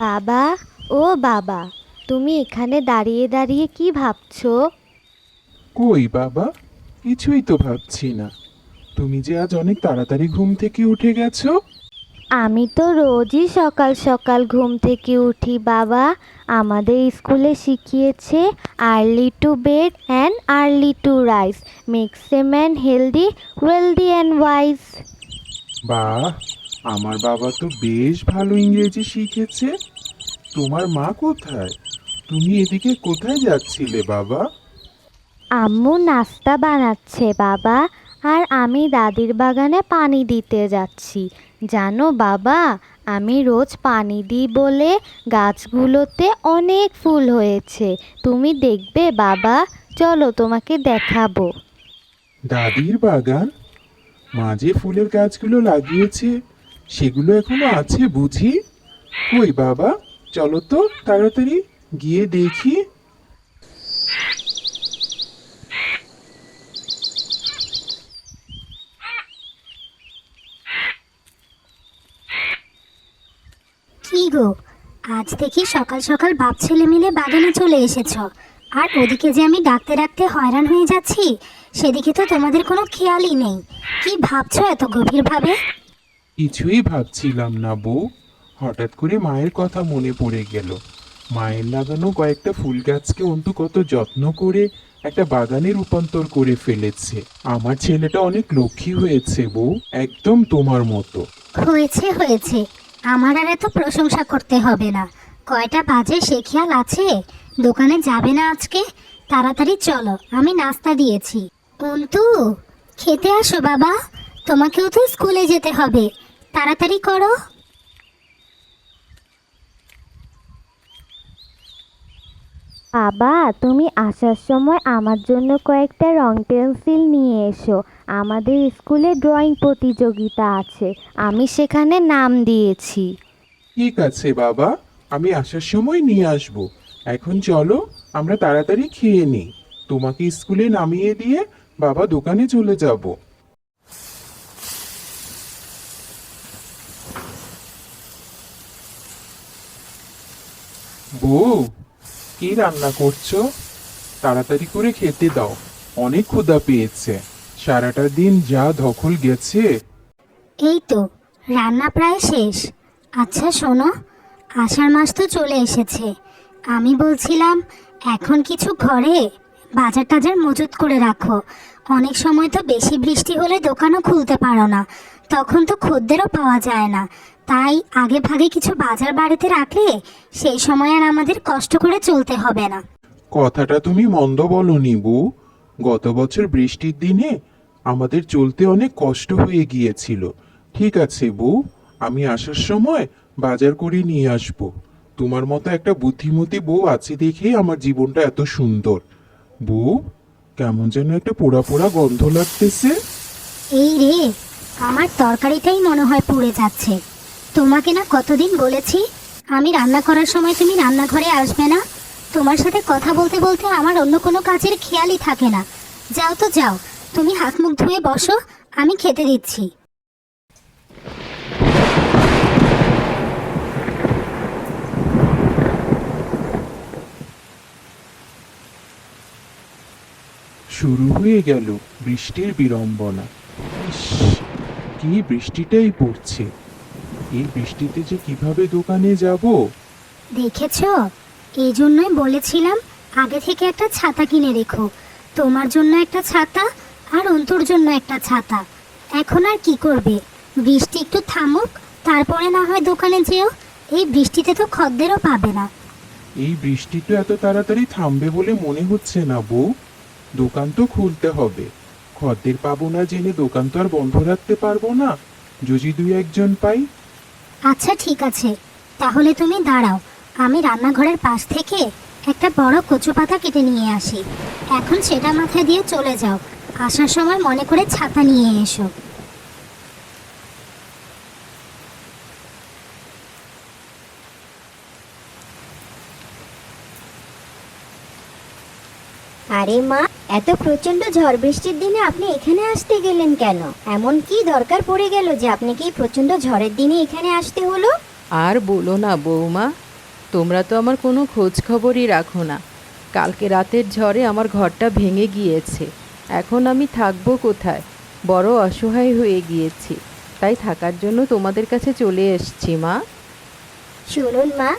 বাবা ও বাবা তুমি এখানে দাঁড়িয়ে দাঁড়িয়ে কি ভাবছ? কই বাবা? কিছুই তো ভাবছি না। তুমি যে আজ অনেক তাড়াতাড়ি ঘুম থেকে উঠে গেছো? আমি তো রোজই সকাল সকাল ঘুম থেকে উঠি বাবা। আমাদের স্কুলে শিখিয়েছে early to bed and early to rise makes a man healthy wealthy and wise বাহ আমার বাবা তো বেশ ভালো ইংরেজি শিখেছে। তোমার মা কোথায়? তুমি এদিকে কোথায় যাচ্ছিলে বাবা? আম্মু নাস্তা বানাচ্ছে বাবা। আর আমি দাদির বাগানে পানি দিতে যাচ্ছি। জানো বাবা আমি রোজ পানি দিই বলে গাছগুলোতে অনেক ফুল হয়েছে। তুমি দেখবে বাবা। চলো তোমাকে দেখাবো। দাদির বাগান? মাঝে ফুলের গাছগুলো লাগিয়েছে সেগুলো এখনও আছে বুঝি? কই বাবা? চলো তো, তাড়াতাড়ি গিয়ে দেখি। কি গো, আজ দেখি সকাল সকাল বাপ ছেলে মিলে বাগানে চলে এসেছ। আর ওদিকে যে আমি ডাকতে ডাকতে হয়রান হয়ে যাচ্ছি, সেদিকে তো তোমাদের কোনো খেয়ালই নেই। কি ভাবছ এত গভীরভাবে? কিছুই ভাবছিলাম না বউ। হঠাৎ করে মায়ের কথা মনে পড়ে গেল। মায়ের লাগানো কয়েকটা ফুল গাছকে অন্তু কত যত্ন করে একটা বাগানে রূপান্তর করে ফেলেছে। আমার ছেলেটা অনেক লক্ষ্মী হয়েছে বউ, একদম তোমার মতো। হয়েছে হয়েছে। আমার আর এত প্রশংসা করতে হবে না। কয়টা বাজে সে খেয়াল আছে? দোকানে যাবে না আজকে? তাড়াতাড়ি চলো, আমি নাস্তা দিয়েছি। অন্তু, খেতে আসো বাবা। তোমাকেও তো স্কুলে যেতে হবে। তাড়াতাড়ি করো। বাবা তুমি আসার সময় আমার জন্য কয়েকটা রং পেন্সিল নিয়ে এসো। আমাদের স্কুলে ড্রয়িং প্রতিযোগিতা আছে। আমি সেখানে নাম দিয়েছি। ঠিক আছে বাবা আমি আসার সময় নিয়ে আসব। এখন চলো আমরা তাড়াতাড়ি খেয়ে নিই। তোমাকে স্কুলে নামিয়ে দিয়ে বাবা দোকানে চলে যাব। বউ কি রান্না করছ? তাড়াতাড়ি করে খেতে দাও। অনেক ক্ষুধা পেয়েছে। সারাটা দিন যা ধকল গেছে। এই তো, রান্না প্রায় শেষ। আচ্ছা শোনো, আষাঢ় মাস তো চলে এসেছে। আমি বলছিলাম, এখন কিছু ঘরে বাজার টাজার মজুত করে রাখো। অনেক সময় তো বেশি বৃষ্টি হলে দোকানও খুলতে পারো না। তখন তো খদ্দেরও পাওয়া যায় না। তাই আগে ভাগে কিছু বাজার বাড়িতে রাখলে সেই সময় আর আমাদের কষ্ট করে চলতে হবে না। কথাটা তুমি মন্দ বলনি বউ। গত বছর বৃষ্টির দিনে আমাদের চলতে অনেক কষ্ট হয়ে গিয়েছিল। ঠিক আছে বউ আমি আসার সময় বাজার করে নিয়ে আসব। তোমার মতো একটা বুদ্ধিমতী বউ আছে দেখেই আমার জীবনটা এত সুন্দর। বউ কেমন যেন একটা পোড়া পোড়া গন্ধ লাগতেছে। এই রে আমার তরকারিটাই মনে হয় পুড়ে যাচ্ছে। তোমাকে না কতদিন বলেছি? আমি রান্না করার সময় তুমি রান্নাঘরে আসবে না। তোমার সাথে কথা বলতে বলতে আমার অন্য কোনো কাজের খেয়ালই থাকে না। যাও তো যাও, তুমি হাত মুখ ধুয়ে বসো, আমি খেতে দিচ্ছি। শুরু হয়ে গেল বৃষ্টির বিড়ম্বনা। কি বৃষ্টিটাই পড়ছে? এই বৃষ্টিতে যে কীভাবে দোকানে যাব? দেখেছ? এই জন্যই বলেছিলাম আগে থেকে একটা ছাতা কিনে রেখো। তোমার জন্য একটা ছাতা আর অন্তুর জন্য একটা ছাতা। এখন আর কি করবে? বৃষ্টি একটু থামুক তারপরে না হয় দোকানে যেও। এই বৃষ্টিতে তো খদ্দেরও পাবে না। এই বৃষ্টি তো এত তাড়াতাড়ি থামবে বলে মনে হচ্ছে না বউ। দোকান তো খুলতে হবে। খদ্দের পাবো না জেনে দোকান তো আর বন্ধ রাখতে পারব না। যদি দুই একজন পাই। আচ্ছা ঠিক আছে। তাহলে তুমি দাঁড়াও। আমি রান্নাঘরের পাশ থেকে একটা বড় কচু পাতা কেটে নিয়ে আসি। এখন সেটা মাথায় দিয়ে চলে যাও। আসার সময় মনে করে ছাতা নিয়ে এসো। আরে মা এত প্রচণ্ড ঝড় বৃষ্টির দিনে আপনি এখানে আসতে গেলেন কেন? এমন কি দরকার পড়ে গেল যে আপনাকে এই প্রচণ্ড ঝড়ের দিনে এখানে আসতে হলো? আর বলো না বৌমা তোমরা তো আমার কোনো খোঁজ খবরই রাখো না। কালকে রাতের ঝড়ে আমার ঘরটা ভেঙে গিয়েছে। এখন আমি থাকব কোথায়? বড় অসহায় হয়ে গিয়েছি। তাই থাকার জন্য তোমাদের কাছে চলে এসছি মা। শুনুন মা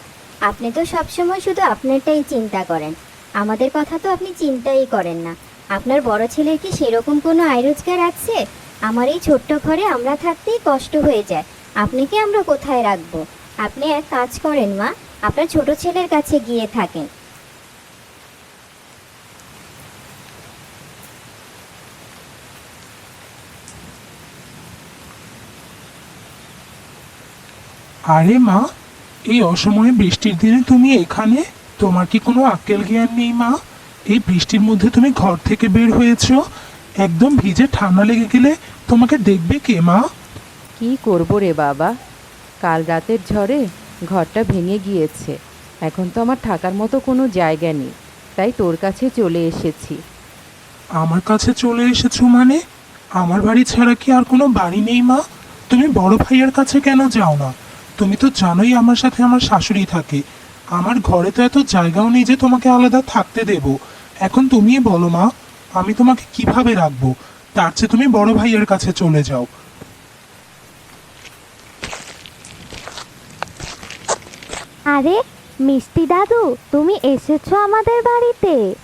আপনি তো সবসময় শুধু আপনারটাই চিন্তা করেন। আমাদের কথা তো আপনি চিন্তাই করেন না। আপনার বড় ছেলের কি সেরকম কোনো আয় রোজগার আছে? আমার এই ছোট্ট ঘরে আমরা থাকতেই কষ্ট হয়ে যায়। আপনাকে আমরা কোথায় রাখব? আপনি এক কাজ করেন, মা। আপনার ছোট ছেলের কাছে গিয়ে থাকেন। আরে মা, এই অসময়ে বৃষ্টির দিনে তুমি এখানে? তোমার কি কোনো আক্কেল জ্ঞান নেই মা? এই বৃষ্টির মধ্যে তুমি ঘর থেকে বের হয়েছো। একদম ভিজে ঠান্ডা লেগে গেলে তোমাকে দেখবে কে মা? কি করব রে বাবা? কাল রাতের ঝড়ে ঘরটা ভেঙে গিয়েছে। এখন তো আমার থাকার মতো কোনো জায়গা নেই তাই তোর কাছে চলে এসেছি। আমার কাছে চলে এসেছ মানে? আমার বাড়ি ছাড়া কি আর কোনো বাড়ি নেই মা? তুমি বড় ভাইয়ের কাছে কেন যাও না? তুমি তো জানোই আমার সাথে আমার শাশুড়ি থাকে। আমার ঘরে তো এত জায়গাও নেই যে তোমাকে আলাদা থাকতে দেব। এখন তুমি বলো মা আমি তোমাকে কীভাবে রাখব? তার চেয়ে তুমি বড় ভাইয়ের কাছে চলে যাও। আরে মিষ্টি দাদু তুমি এসেছ আমাদের বাড়িতে।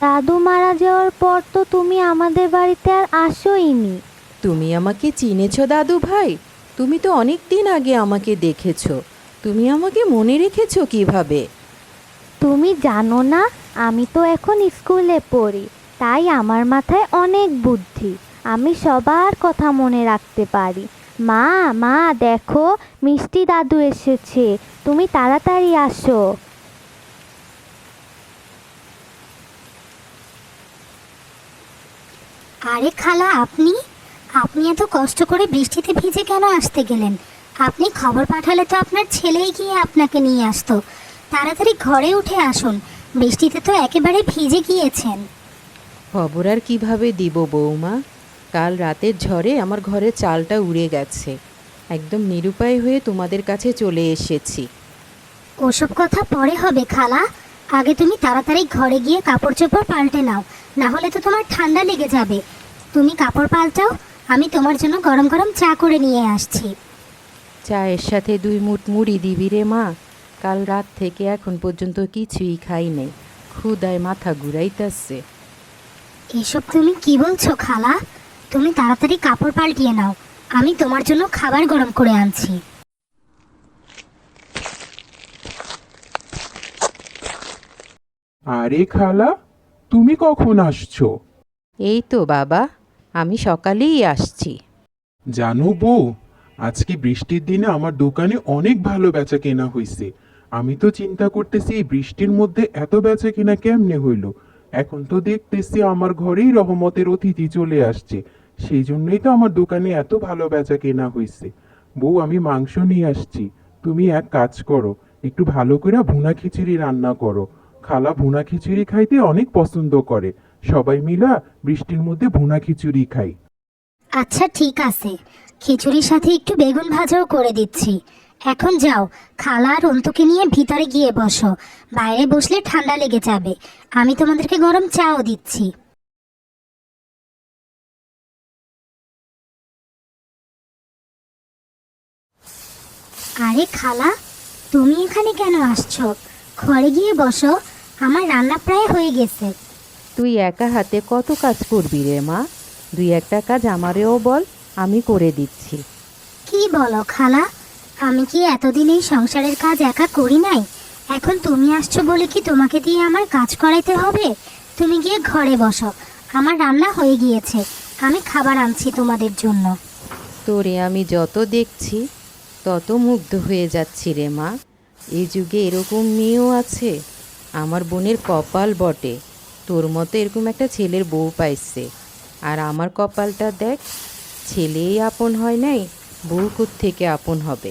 দাদু মারা যাওয়ার পর তো তুমি আমাদের বাড়িতে আর আসোইনি। তুমি আমাকে চিনেছো দাদু ভাই? তুমি তো অনেক দিন আগে আমাকে দেখেছ। তুমি আমাকে মনে রেখেছো কীভাবে? তুমি জানো না আমি তো এখন স্কুলে পড়ি তাই আমার মাথায় অনেক বুদ্ধি। আমি সবার কথা মনে রাখতে পারি। মা মা দেখো মিষ্টি দাদু এসেছে তুমি তাড়াতাড়ি আসো। আরে খালা আপনি? আপনি এত কষ্ট করে বৃষ্টিতে ভিজে কেন আসতে গেলেন? আপনি খবর পাঠালে তো আপনার ছেলেই গিয়ে আপনাকে নিয়ে আসতো। তাড়াতাড়ি ঘরে উঠে আসুন। বৃষ্টিতে তো একেবারে ভিজে গিয়েছেন। খবর আর কীভাবে দিব বৌমা? কাল রাতের ঝড়ে আমার ঘরের চালটা উড়ে গেছে। একদম নিরুপায় হয়ে তোমাদের কাছে চলে এসেছি। ওসব কথা পরে হবে খালা। আগে তুমি তাড়াতাড়ি ঘরে গিয়ে কাপড় চোপড় পাল্টে নাও। না হলে তো তোমার ঠান্ডা লেগে যাবে। তুমি কাপড় পাল্টাও আমি তোমার জন্য গরম গরম চা করে নিয়ে আসছি। চায়ের সাথে দুই মুঠ মুড়ি দিবি রে মা। কাল রাত থেকে এখন পর্যন্ত কিছুই খাই নাই। ক্ষুদায় মাথা ঘুরাইতেছে। এসব তুমি কি বলছো খালা? তুমি তাড়াতাড়ি কাপড় পাল্টিয়ে নাও। আমি তোমার জন্য খাবার গরম করে আনছি। আরে খালা তুমি কখন আসছো? এই তো বাবা আমি সকালেই আসছি। জানো বউ আজকে বৃষ্টির দিনে আমার দোকানে অনেক ভালো বেচা কেনা হয়েছে আমি তো চিন্তা করতেছি এই বৃষ্টির মধ্যে এত বেচা কেনা কেমনে হইল? এখন তো দেখতেছি আমার ঘরেই রহমতের অতিথি চলে আসছে। সেই জন্যই তো আমার দোকানে এত ভালো বেচা কেনা হয়েছে বউ, আমি মাংস নিয়ে আসছি। তুমি এক কাজ করো, একটু ভালো করে ভুনা খিচুড়ি রান্না করো। খালা ভুনা খিচুড়ি খাইতে অনেক পছন্দ করে। সবাই মিলা বৃষ্টির মধ্যে ভুনা খিচুড়ি খাই। আচ্ছা ঠিক আছে। খিচুড়ির সাথে একটু বেগুন ভাজাও করে দিচ্ছি। এখন যাও, খালা আর অন্তুকে নিয়ে ভিতরে গিয়ে বসো। বাইরে বসলে ঠান্ডা লেগে যাবে। আমি তোমাদেরকে গরম চাও দিচ্ছি। আরে খালা, তুমি এখানে কেন আসছো? ঘরে গিয়ে বসো, আমার রান্না প্রায় হয়ে গেছে। তুই একা হাতে কত কাজ করবি রে মা? দুই একটা কাজ আমারেও বল। আমি করে দিচ্ছি। কি বলো খালা? আমি কি এতদিন এই সংসারের কাজ একা করি নাই? এখন তুমি আসছো বলে কি তোমাকে দিয়ে আমার কাজ করাইতে হবে? তুমি গিয়ে ঘরে বসো। আমার রান্না হয়ে গিয়েছে। আমি খাবার আনছি তোমাদের জন্য। তোরে আমি যত দেখছি তত মুগ্ধ হয়ে যাচ্ছি রে মা। এই যুগে এরকম মেয়েও আছে। আমার বোনের কপাল বটে। তোর মতো এরকম একটা ছেলের বউ পাইছে। আর আমার কপালটা দেখ ছেলেই আপন হয় নাই বউ থেকে আপন হবে?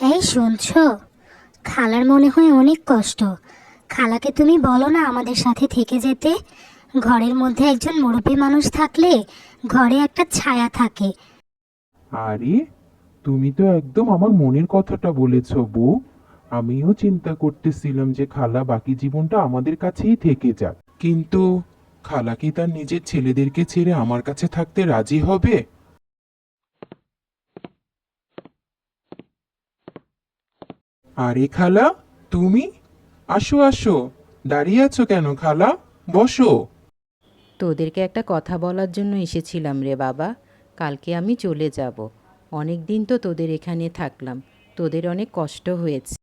এই শুনছো? খালার মনে হয় অনেক কষ্ট। খালাকে তুমি বলো না আমাদের সাথে থেকে যেতে? ঘরের মধ্যে একজন মুরব্বী মানুষ থাকলে ঘরে একটা ছায়া থাকে। আরে তুমি তো একদম আমার মনের কথাটা বলেছ বউ। আমিও চিন্তা করতেছিলাম যে খালা বাকি জীবনটা আমাদের কাছেই থেকে যাক। কিন্তু খালা কি তার নিজের ছেলেদেরকে ছেড়ে আমার কাছে থাকতে রাজি হবে? আরে খালা তুমি? আসো আসো। দাঁড়িয়ে আছো কেন খালা? বসো। তোদেরকে একটা কথা বলার জন্য এসেছিলাম রে বাবা। কালকে আমি চলে যাব। অনেক দিন তো তোদের এখানে থাকলাম। তোদের অনেক কষ্ট হয়েছে।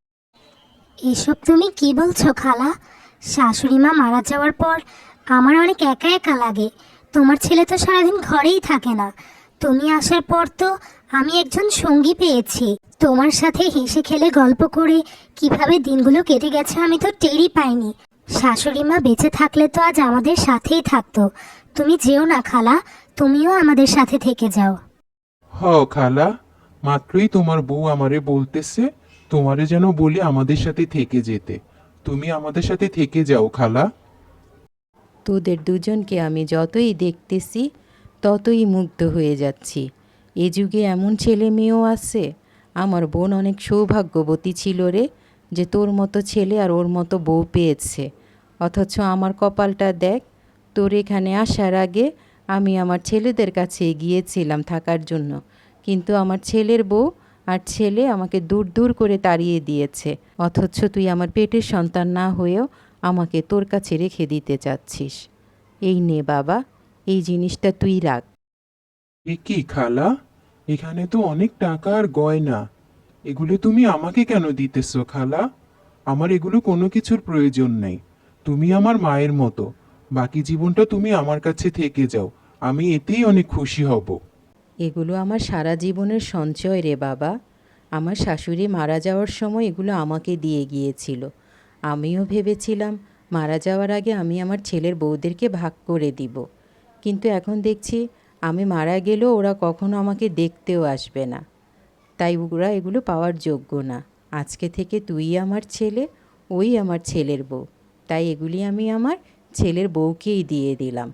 এসব তুমি কি বলছো খালা? শাশুড়ি মা মারা যাওয়ার পর আমার অনেক একা একা লাগে। তোমার ছেলে তো সারাদিন ঘরেই থাকে না। তুমি আসার পর তো আমি একজন সঙ্গী পেয়েছি। তোমার সাথে হেসে খেলে গল্প করে কীভাবে দিনগুলো কেটে গেছে আমি তো টেরই পাইনি। শাশুড়ি মা বেঁচে থাকলে তো আজ আমাদের সাথেই থাকতো। তুমি যেও না, খালা, তুমিও আমাদের সাথে থেকে যাও। হ খালা, মাত্রই তোমার বউ আমারে বলতেছে, তোমারে যেন বলি আমাদের সাথে থেকে যেতে। তুমি আমাদের সাথে থেকে যাও, খালা। তোদের দুজনকে আমি যতই দেখতেছি, ততই মুগ্ধ হয়ে যাচ্ছি। এ যুগে এমন ছেলে মেয়েও আছে। আমার বোন অনেক সৌভাগ্যবতী ছিল রে, যে তোর মতো ছেলে আর ওর মতো বউ পেয়েছে। অথচ আমার কপালটা দেখ, তোর এখানে আসার আগে আমি আমার ছেলেদের কাছে গিয়েছিলাম থাকার জন্য। কিন্তু আমার ছেলের বউ আর ছেলে আমাকে দূর দূর করে তাড়িয়ে দিয়েছে। অথচ তুই আমার পেটের সন্তান না হয়েও আমাকে তোর কাছে রেখে দিতে চাচ্ছিস। এই নে বাবা এই জিনিসটা তুই রাখ। এ কি খালা? এখানে তো অনেক টাকা আর গয়না। এগুলো তুমি আমাকে কেন দিতেছো খালা? আমার এগুলো কোনো কিছুর প্রয়োজন নেই। তুমি আমার মায়ের মতো। বাকি জীবনটা তুমি আমার কাছে থেকে যাও। আমি এতেই অনেক খুশি হব। এগুলো আমার সারা জীবনের সঞ্চয় রে বাবা। আমার শাশুড়ি মারা যাওয়ার সময় এগুলো আমাকে দিয়ে গিয়েছিল। আমিও ভেবেছিলাম, মারা যাওয়ার আগে আমি আমার ছেলের বউদেরকে ভাগ করে দিব। কিন্তু এখন দেখছি, আমি মারা গেলেও ওরা কখনো আমাকে দেখতেও আসবে না। তাই ওরা এগুলো পাওয়ার যোগ্য না। আজকে থেকে তুই আমার ছেলে, ওই আমার ছেলের বউ। তাই এগুলি আমি আমার ছেলের বউকেই দিয়ে দিলাম।